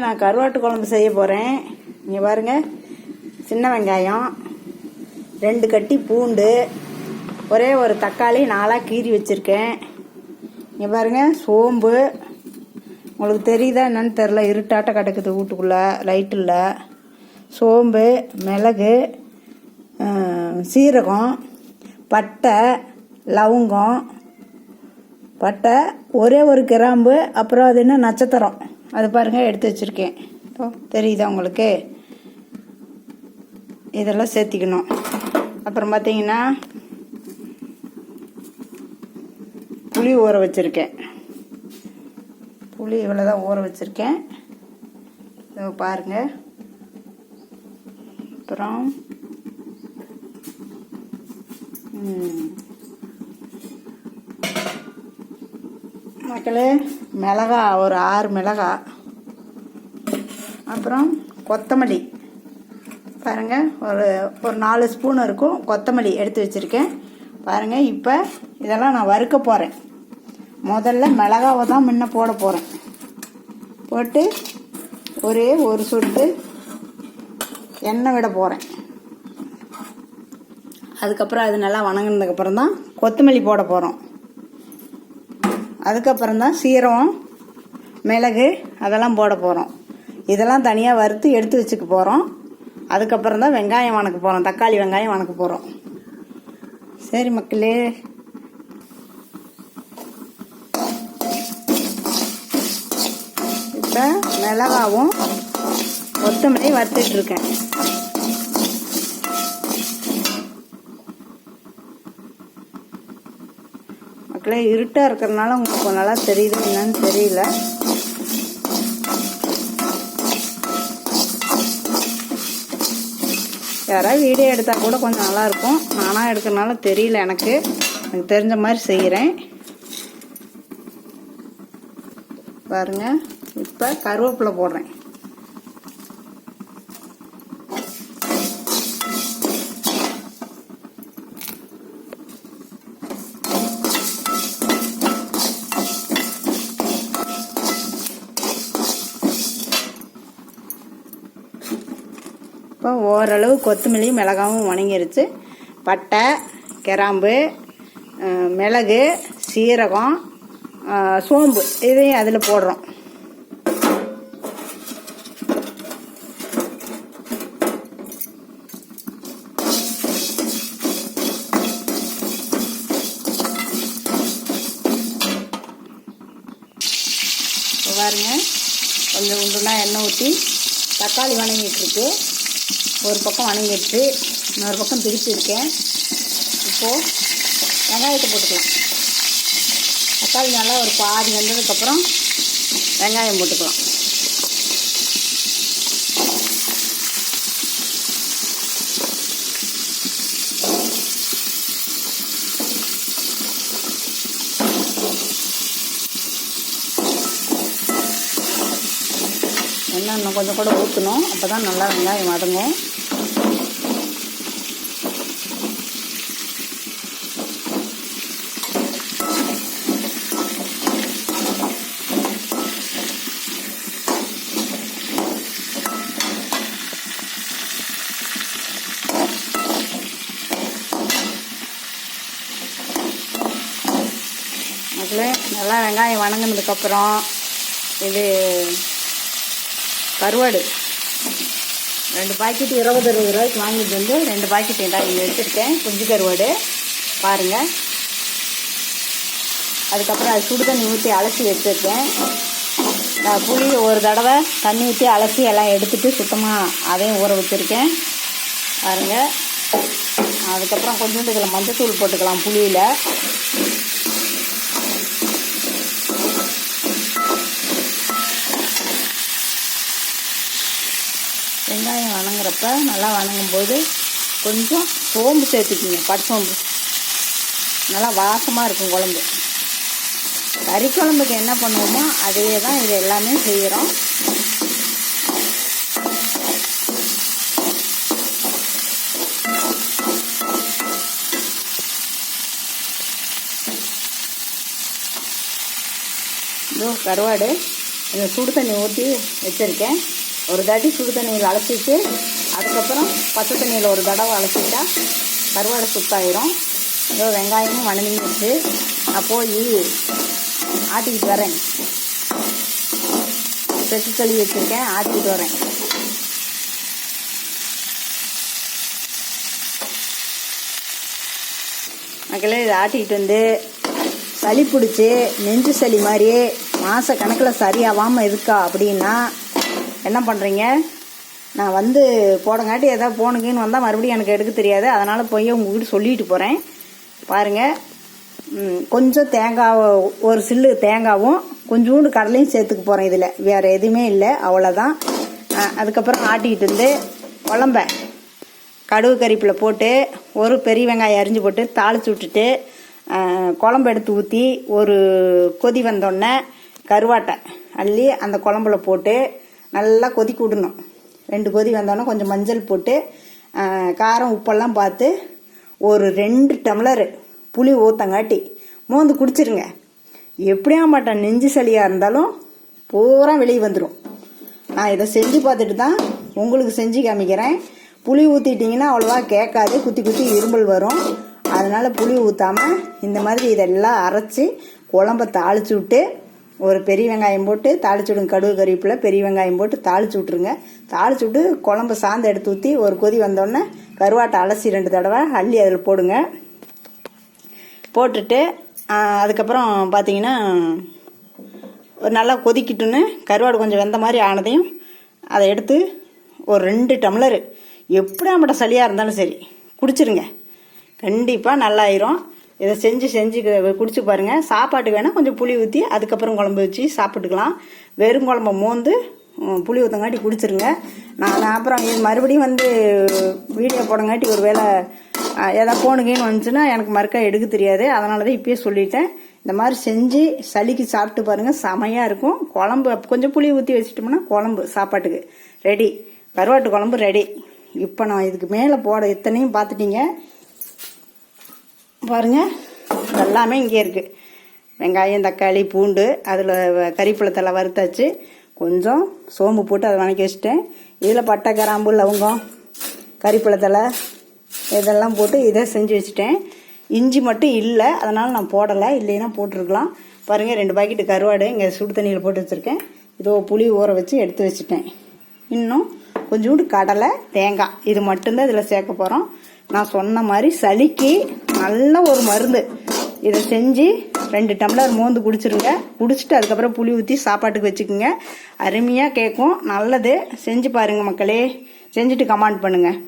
நான் கருவாட்டு குழம்பு செய்ய போகிறேன் இங்கே பாருங்க. சின்ன வெங்காயம் ரெண்டு கட்டி பூண்டு ஒரே ஒரு தக்காளி நாலாக கீறி வச்சுருக்கேன். இங்கே பாருங்க. சோம்பு. உங்களுக்கு தெரியுதா என்னன்னு தெரில இருட்டாட்ட கிடக்குது வீட்டுக்குள்ளே லைட் இல்லை. சோம்பு மிளகு சீரகம் பட்டை லவங்கம். பட்டை ஒரே ஒரு கிராம்பு அப்புறம் அது என்ன? நட்சத்திரம். அது பாருங்கள் எடுத்து வச்சுருக்கேன். இப்போ தெரியுதா உங்களுக்கு? இதெல்லாம் சேர்த்திக்கணும். அப்புறம் பார்த்தீங்கன்னா புளி ஊற வச்சுருக்கேன். புளி இவ்வளோ தான் ஊற வச்சுருக்கேன். இதோ பாருங்கள் அப்புறம் மக்களே மிளகா ஒரு ஆறு மிளகா. அப்புறம் கொத்தமல்லி. பாருங்கள் ஒரு ஒரு நாலு ஸ்பூன் இருக்கும் கொத்தமல்லி எடுத்து வச்சுருக்கேன். பாருங்கள் இப்போ இதெல்லாம் நான் வறுக்க போகிறேன் முதல்ல மிளகாவை தான் முன்ன போட போகிறேன் போட்டு ஒரே ஒரு சொட்டு எண்ணெய் விட போகிறேன் அதுக்கப்புறம் அது நல்லா வணங்கினதுக்கப்புறம் தான் கொத்தமல்லி போட போகிறோம் அதுக்கப்புறம் தான் சீரகம் மிளகு அதெல்லாம் போட போகிறோம் இதெல்லாம் தனியாக வறுத்து எடுத்து வச்சுக்க போகிறோம் அதுக்கப்புறம் தான் வெங்காயம் வணக்க போகிறோம் தக்காளி வெங்காயம் வணக்க போகிறோம் சரி மக்களே. இப்போ மிளகாவும் கொத்தமல்லி வறுத்துட்ருக்கேன் இருக்குல்ல இருட்டாக இருக்கிறதுனால உங்களுக்கு நல்லா தெரியுது என்னன்னு தெரியல. யாராவது வீடியோ எடுத்தால் கூட கொஞ்சம் நல்லாயிருக்கும் நானாக எடுக்கிறனால தெரியல எனக்கு. எனக்கு தெரிஞ்ச மாதிரி செய்கிறேன் பாருங்கள் இப்போ கருவேப்பிலை போடுறேன். இப்போ ஓரளவு கொத்தமல்லி மிளகாவும் வணங்கிருச்சு. பட்டை கிராம்பு மிளகு சீரகம் சோம்பு இதையும் அதில் போடுறோம். பாருங்க கொஞ்சம் உண்டுனா எண்ணெய் ஊற்றி தக்காளி வணங்கிட்டு இருக்கு. ஒரு பக்கம் வணங்கிடுச்சு இன்னொரு பக்கம் பிரிச்சுருக்கேன். இப்போது வெங்காயத்தை போட்டுக்கலாம். தக்காளி நல்லா ஒரு பாதி வந்ததுக்கப்புறம் வெங்காயம் போட்டுக்கலாம். எண்ணெய் இன்னும் கொஞ்சம் கூட ஊற்றணும். அப்போ தான் நல்லா வெங்காயம் வதங்கும். அதில் நல்லா வெங்காயம் வணங்கினதுக்கப்புறம் இது கருவாடு. ரெண்டு பாக்கெட்டு இருபது இருபது ரூபாய்க்கு வாங்கிட்டு வந்து ரெண்டு பாக்கெட் இந்தா இங்கே வச்சுருக்கேன் குஞ்சு கருவாடு. பாருங்கள் அதுக்கப்புறம் அது சுடு தண்ணி ஊற்றி அலசி வச்சுருக்கேன். நான் புளி ஒரு தடவை தண்ணி ஊற்றி அலசி எல்லாம் எடுத்துகிட்டு சுத்தமாக அதையும் ஊற வச்சுருக்கேன். பாருங்கள் அதுக்கப்புறம் கொஞ்சோண்டு இதில் மஞ்சத்தூள் போட்டுக்கலாம் புளியில் வெங்காயம் வணங்குறப்ப நல்லா வணங்கும்போது கொஞ்சம் சோம்பு சேர்த்துக்கிங்க பச்சோம்பு நல்லா வாசமாக இருக்கும் குழம்பு. கறி குழம்புக்கு என்ன பண்ணுவோமோ அதே தான் இது எல்லாமே செய்கிறோம் இதோ கருவாடு இந்த சுடு தண்ணி ஊற்றி வச்சுருக்கேன். ஒரு தாட்டி சுடு தண்ணியில் அலசிட்டு அதுக்கப்புறம் பச்சை தண்ணியில் ஒரு தடவை அலசிட்டா கருவாடை சுத்தாயிரும் ஏதோ வெங்காயமும் வணங்கிடுச்சு நான் போய் ஆட்டிக்கிட்டு வரேன். செக்கு கழுவி வச்சுருக்கேன் ஆட்டிக்கிட்டு வரேன். மக்களே இதை ஆட்டிக்கிட்டு வந்து சளி பிடிச்சி நெஞ்சு சளி மாதிரி மாத கணக்கில் சரியாகாமல் இருக்கா அப்படின்னா என்ன பண்ணுறீங்க நான் வந்து போடங்காட்டி எதாவது போனுங்கன்னு வந்தால் மறுபடியும் எனக்கு எடுக்க தெரியாது. அதனால் போய் உங்ககிட்ட சொல்லிட்டு போகிறேன் பாருங்கள் கொஞ்சம் தேங்காய் ஒரு சில்லு தேங்காவும் கொஞ்சோண்டு கடலையும் சேர்த்துக்க போகிறேன் இதில். வேறு எதுவுமே இல்லை. அவ்வளோதான் அதுக்கப்புறம் ஆட்டிக்கிட்டு வந்து குழம்ப கடுகு கறிப்பில் போட்டு ஒரு பெரிய வெங்காயம் அரிஞ்சு போட்டு தாளிச்சு விட்டுட்டு குழம்பு எடுத்து ஊற்றி ஒரு கொதி வந்தோடனே கருவாட்டை அள்ளி அந்த குழம்புல போட்டு நல்லா கொதிக்க விடணும். ரெண்டு கொதி வந்தோடனே கொஞ்சம் மஞ்சள் போட்டு காரம் உப்பெல்லாம் பார்த்து ஒரு ரெண்டு டம்ளர் புளி ஊத்தங்காட்டி மோந்து குடிச்சிருங்க. எப்படியா மாட்டேன் நெஞ்சு சளியாக இருந்தாலும் பூரா வெளியே வந்துடும் நான் இதை செஞ்சு பார்த்துட்டு தான் உங்களுக்கு செஞ்சு காமிக்கிறேன். புளி ஊற்றிட்டிங்கன்னா அவ்வளோவா கேட்காது குத்தி குத்தி இருமல் வரும். அதனால் புளி ஊற்றாம இந்த மாதிரி இதெல்லாம் அரைச்சி குழம்ப தாளிச்சு விட்டு ஒரு பெரிய வெங்காயம் போட்டு தாளிச்சு விடுங்க கடுகு கறிவேப்பிலை பெரிய வெங்காயம் போட்டு தாளிச்சு விட்ருங்க தாளிச்சு விட்டு குழம்பு சாந்து எடுத்து ஊற்றி ஒரு கொதி வந்தோடனே கருவாட்டை அலசி ரெண்டு தடவை அள்ளி அதில் போடுங்க. போட்டுட்டு அதுக்கப்புறம் பார்த்தீங்கன்னா ஒரு நல்லா கொதிக்கிட்டுன்னு கருவாடு கொஞ்சம் வெந்த மாதிரி ஆனதையும் அதை எடுத்து ஒரு ரெண்டு டம்ளரு. எப்படி நம்மகிட்ட சளியாக இருந்தாலும் சரி குடிச்சிருங்க. கண்டிப்பாக நல்லாயிரும். இதை செஞ்சு செஞ்சு குடிச்சு பாருங்கள் சாப்பாட்டுக்கு வேணால் கொஞ்சம் புளி ஊற்றி அதுக்கப்புறம் குழம்பு வச்சு சாப்பிட்டுக்கலாம். வெறும் குழம்ப மோந்து புளி ஊற்றங்காட்டி குடிச்சிருங்க. நான் அப்புறம் இது மறுபடியும் வந்து வீடியோ போடங்காட்டி ஒரு வேளை ஏதாவது போனுங்கன்னு வந்துச்சுன்னா எனக்கு மறுக்கா எடுக்க தெரியாது. அதனால தான் இப்பயே சொல்லிட்டேன். இந்த மாதிரி செஞ்சு சளிக்கு சாப்பிட்டு பாருங்கள் செமையாக இருக்கும். குழம்பு கொஞ்சம் புளி ஊற்றி வச்சுட்டோம்னா குழம்பு சாப்பாட்டுக்கு ரெடி. கருவாட்டு குழம்பு ரெடி. இப்போ நான் இதுக்கு மேலே போட இத்தனையும் பார்த்துட்டீங்க. பாருங்கள் எல்லாமே இங்கே இருக்குது வெங்காயம் தக்காளி பூண்டு அதில் கறிப்பழத்தலை வறுத்தாச்சு. கொஞ்சம் சோம்பு போட்டு அதை வணக்கி வச்சுட்டேன். இதில் பட்டை கிராம்பு லவங்கம் கறிப்பழத்தலை இதெல்லாம் போட்டு இதை செஞ்சு வச்சுட்டேன். இஞ்சி மட்டும் இல்லை அதனால் நான் போடலை. இல்லைன்னா போட்டிருக்கலாம். பாருங்கள் ரெண்டு பாக்கெட்டு கருவாடு இங்கே சுடு தண்ணியில் போட்டு வச்சுருக்கேன். இதோ புளி ஊற வச்சு எடுத்து வச்சுட்டேன். இன்னும் கொஞ்சோண்டு கடலை தேங்காய். இது மட்டும்தான் இதில் சேர்க்க போகிறோம் நான் சொன்ன மாதிரி சளிக்கு நல்ல ஒரு மருந்து. இதை செஞ்சு ரெண்டு டம்ளர் மோந்து குடிச்சிருங்க. குடிச்சிட்டு அதுக்கப்புறம் புளி ஊற்றி சாப்பாட்டுக்கு வச்சுக்கோங்க. அருமையாக கேட்கும் நல்லது. செஞ்சு பாருங்கள் மக்களே. செஞ்சுட்டு கமெண்ட் பண்ணுங்கள்